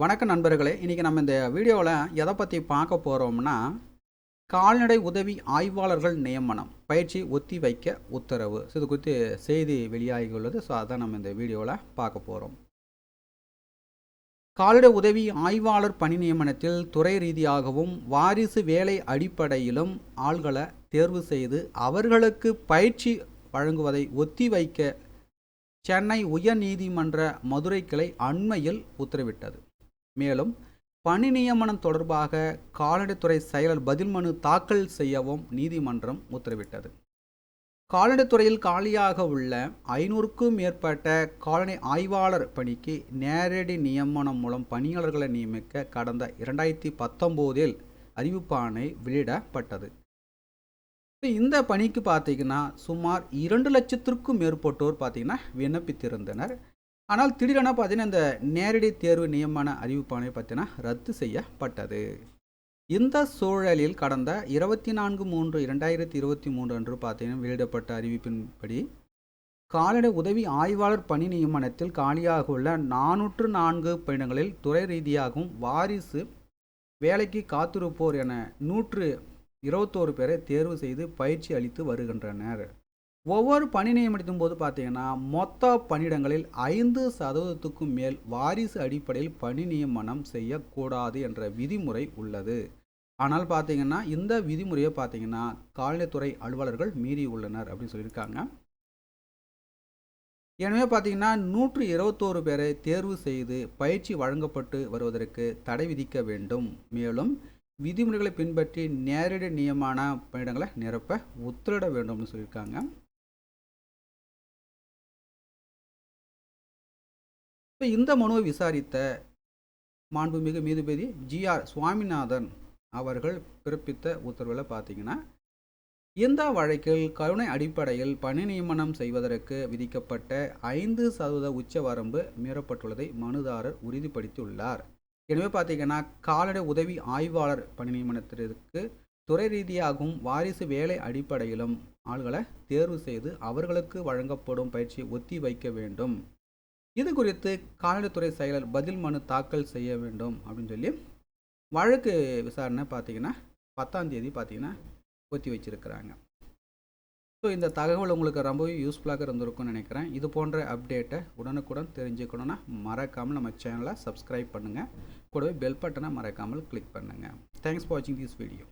வணக்கம் நண்பர்களே. இன்றைக்கி நம்ம இந்த வீடியோவில் எதை பற்றி பார்க்க போகிறோம்னா கால்நடை உதவி ஆய்வாளர்கள் நியமனம் பயிற்சி ஒத்தி வைக்க உத்தரவு. ஸோ இது குறித்து செய்தி வெளியாகியுள்ளது ஸோ அதான் நம்ம இந்த வீடியோவில் பார்க்க போகிறோம் கால்நடை உதவி ஆய்வாளர் பணி நியமனத்தில் துறை ரீதியாகவும் வாரிசு வேலை அடிப்படையிலும் ஆள்களை தேர்வு செய்து அவர்களுக்கு பயிற்சி வழங்குவதை ஒத்தி வைக்க சென்னை உயர்நீதிமன்ற மதுரை கிளை அண்மையில் உத்தரவிட்டது. மேலும் பணி நியமனம் தொடர்பாக கால்நடைத்துறை செயலர் பதில் மனு தாக்கல் செய்யவும் நீதிமன்றம் உத்தரவிட்டது. கால்நடைத்துறையில் காலியாக உள்ள ஐநூறுக்கும் மேற்பட்ட காலனி ஆய்வாளர் பணிக்கு நேரடி நியமனம் மூலம் பணியாளர்களை நியமிக்க கடந்த இரண்டாயிரத்தி பத்தொம்போதில் அறிவிப்பாணை வெளியிடப்பட்டது. இந்த பணிக்கு பார்த்தீங்கன்னா சுமார் இரண்டு லட்சத்திற்கும் மேற்பட்டோர் பார்த்தீங்கன்னா விண்ணப்பித்திருந்தனர். ஆனால் திடீரென பார்த்தீங்கன்னா இந்த நேரடி தேர்வு நியமன அறிவிப்பானை பார்த்தீங்கன்னா ரத்து செய்யப்பட்டது. இந்த சூழலில் கடந்த இருபத்தி நான்கு மூன்று இரண்டாயிரத்தி இருபத்தி மூன்று அன்று பார்த்தீங்கன்னா வெளியிடப்பட்ட அறிவிப்பின்படி கால்நடை உதவி ஆய்வாளர் பணி நியமனத்தில் காலியாக உள்ள நானூற்று நான்கு பணியிடங்களில் துறை ரீதியாகவும் வாரிசு வேலைக்கு காத்திருப்போர் என நூற்று இருபத்தோரு பேரை தேர்வு செய்து பயிற்சி அளித்து வருகின்றனர். ஒவ்வொரு பணி நியமனத்தின் போது பார்த்தீங்கன்னா மொத்த பணியிடங்களில் ஐந்து சதவீதத்துக்கும் மேல் வாரிசு அடிப்படையில் பணி நியமனம் செய்யக்கூடாது என்ற விதிமுறை உள்ளது. ஆனால் பார்த்தீங்கன்னா இந்த விதிமுறையை பார்த்தீங்கன்னா கால்நடைத்துறை அலுவலர்கள் மீறி உள்ளனர் அப்படின்னு சொல்லியிருக்காங்க. எனவே பார்த்தீங்கன்னா நூற்று இருபத்தோரு பேரை தேர்வு செய்து பயிற்சி வழங்கப்பட்டு வருவதற்கு தடை விதிக்க வேண்டும். மேலும் விதிமுறைகளை பின்பற்றி நேரடி நியமான பணியிடங்களை நிரப்ப உத்தரவிட வேண்டும்னு சொல்லியிருக்காங்க. இப்போ இந்த மனுவை விசாரித்த மாண்புமிகு நீதிபதி ஜிஆர் சுவாமிநாதன் அவர்கள் பிறப்பித்த உத்தரவில் பார்த்தீங்கன்னா இந்த வழக்கில் கருணை அடிப்படையில் பணி நியமனம் செய்வதற்கு விதிக்கப்பட்ட ஐந்து சதவீத உச்ச வரம்பு மீறப்பட்டுள்ளதை மனுதாரர் உறுதிப்படுத்தியுள்ளார். எனவே பார்த்தீங்கன்னா கால்நடை உதவி ஆய்வாளர் பணி நியமனத்திற்கு துறை ரீதியாகவும் வாரிசு வேலை அடிப்படையிலும் ஆள்களை தேர்வு செய்து அவர்களுக்கு வழங்கப்படும் பயிற்சியை ஒத்தி வைக்க வேண்டும். இது குறித்து கால்நடைத்துறை செயலர் பதில் மனு தாக்கல் செய்ய வேண்டும் அப்படின்னு சொல்லி வழக்கு விசாரணை பார்த்தீங்கன்னா பத்தாம் தேதி பார்த்தீங்கன்னா ஒத்தி வச்சிருக்கிறாங்க. ஸோ இந்த தகவல் உங்களுக்கு ரொம்பவே யூஸ்ஃபுல்லாக இருந்திருக்கும்னு நினைக்கிறேன். இது போன்ற அப்டேட்டை உடனுக்குடன் தெரிஞ்சுக்கணுன்னா மறக்காமல் நம்ம சேனலை சப்ஸ்கிரைப் பண்ணுங்கள் கூடவே பெல் பட்டனை மறக்காமல் கிளிக் பண்ணுங்கள் தேங்க்ஸ் ஃபார் வாட்சிங் திஸ் வீடியோ